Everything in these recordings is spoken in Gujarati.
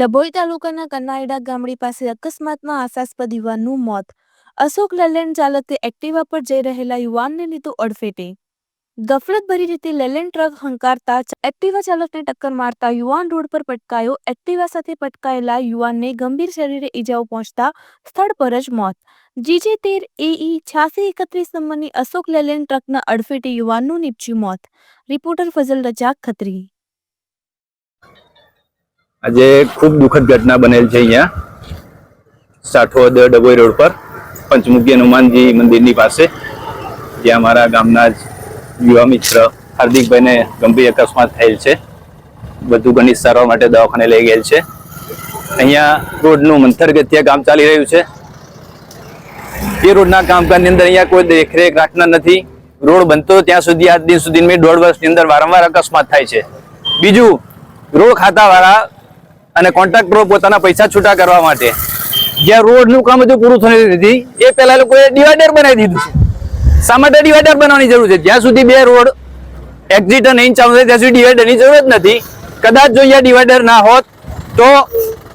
ડભોઈ તાલુકાના કનાયડા ગામડી પાસે અકસ્માતમાં આશાસ્પદ યુવાનનું મોત. અશોક લેલેન્ડ ચાલકે એક્ટિવા પર જઈ રહેલા યુવાનને લીધું અડફેટે. ગફલતભરી રીતે લેલેન્ડ ટ્રક હંકારતા એક્ટિવા ચાલકને ટક્કર મારતા યુવાન રોડ પર પટકાયો. એક્ટિવા સાથે પટકાયેલા યુવાનને ગંભીર શરીરે ઈજાઓ પહોંચતા સ્થળ પર જ મોત. જીજે તેર એઈ છ્યાસી એકત્રીસ નંબરની અશોક લેલેન્ડ ટ્રકના અડફેટે યુવાનનું નીપજ્યું મોત. રિપોર્ટર ફઝલ રજાક ખત્રી. આજે ખૂબ દુઃખદ ઘટના બનેલ છે અહીંયા. સાઠોદ ડભોઈ રોડ પર પંચમુખી હનુમાનજી મંદિરની પાસે. જ્યાં મારા ગામના જ યુવા મિત્ર હાર્દિકભાઈને ગંભીર અકસ્માત થયેલ છે. બધું ઘણી સારવાર માટે દવાખાને લઈ ગયેલ છે. અહીંયા રોડનું મંથરગત્યા કામ ચાલી રહ્યું છે. એ રોડના કામકાજની અંદર અહીંયા કોઈ દેખરેખ રાખનાર નથી. રોડ બનતો ત્યાં સુધી આજ દિન સુધી દોઢ વર્ષની અંદર વારંવાર અકસ્માત થાય છે. બીજું, રોડ ખાતાવાળા અને કોન્ટ્રાક્ટરો પોતાના પૈસા છૂટા કરવા માટે. જ્યાં રોડનું કામ બધું પૂરું થયું નથી, એ પહેલા લોકોએ ડિવાઈડર બનાવી દીધું છે. શા માટે ડિવાઈડર બનાવવાની જરૂર છે? જ્યાં સુધી બે રોડ એક્ઝિટ નહીં ચાલુ થાય, ત્યાં સુધી ડિવાઈડરની જરૂર જ નથી. કદાચ જો અહીંયા ડિવાઈડર ના હોત, તો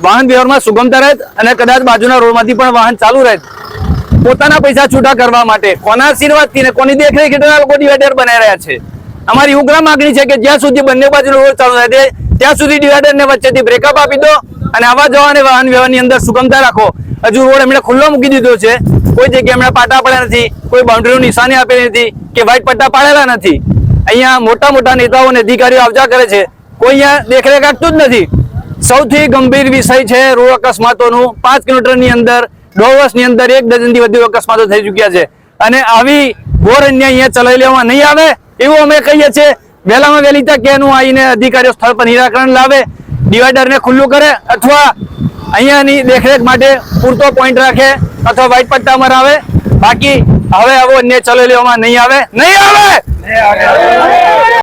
વાહન વ્યવહારમાં સુગમતા રહેત અને કદાચ બાજુના રોડમાંથી પણ વાહન ચાલુ રહેત. પોતાના પૈસા છૂટા કરવા માટે કોના આશીર્વાદથી ને કોની દેખરેખ હેઠળ લોકો ડિવાઈડર બનાવી રહ્યા છે? અમારી ઉગ્ર માગણી છે કે જ્યાં સુધી બંને બાજુનો રોડ ચાલુ થાય ત્યાં સુધી ડિવાઈડર ને વચ્ચેથી બ્રેકઅપ આપી દો અને આવા જવા અને વાહન વ્યવહારની અંદર સુગમતા રાખો. હજુ રોડ એમણે ખુલ્લો મૂકી દીધો છે. કોઈ જગ્યાએ એમણે પાટા પડ્યા નથી, કોઈ બાઉન્ડ્રીનું નિશાની આપેલી નથી, કે વ્હાઈટ પટ્ટા પાડેલા નથી. અહીંયા મોટા મોટા નેતાઓ અને અધિકારીઓ આવજા કરે છે. કોઈ અહીંયા દેખરેખ રાખતું જ નથી. સૌથી ગંભીર વિષય છે રોડ અકસ્માતોનું. પાંચ કિલોમીટરની અંદર, દોઢ વર્ષની અંદર એક ડઝનથી વધુ અકસ્માતો થઈ ચૂક્યા છે. અને આવી ઘોર અન્યાય અહીંયા ચલાવી લેવામાં નહીં આવે, એવું અમે કહીએ છીએ. વહેલામાં વહેલી તક એનું આવીને અધિકારીઓ સ્થળ પર નિરાકરણ લાવે, ડિવાઈડરને ખુલ્લું કરે, અથવા અહીંયાની દેખરેખ માટે પૂરતો પોઈન્ટ રાખે, અથવા વ્હાઈટ પટ્ટા મરાવે બાકી હવે આવો અન્ય ચલાવી લેવામાં નહીં આવે! નહીં આવે!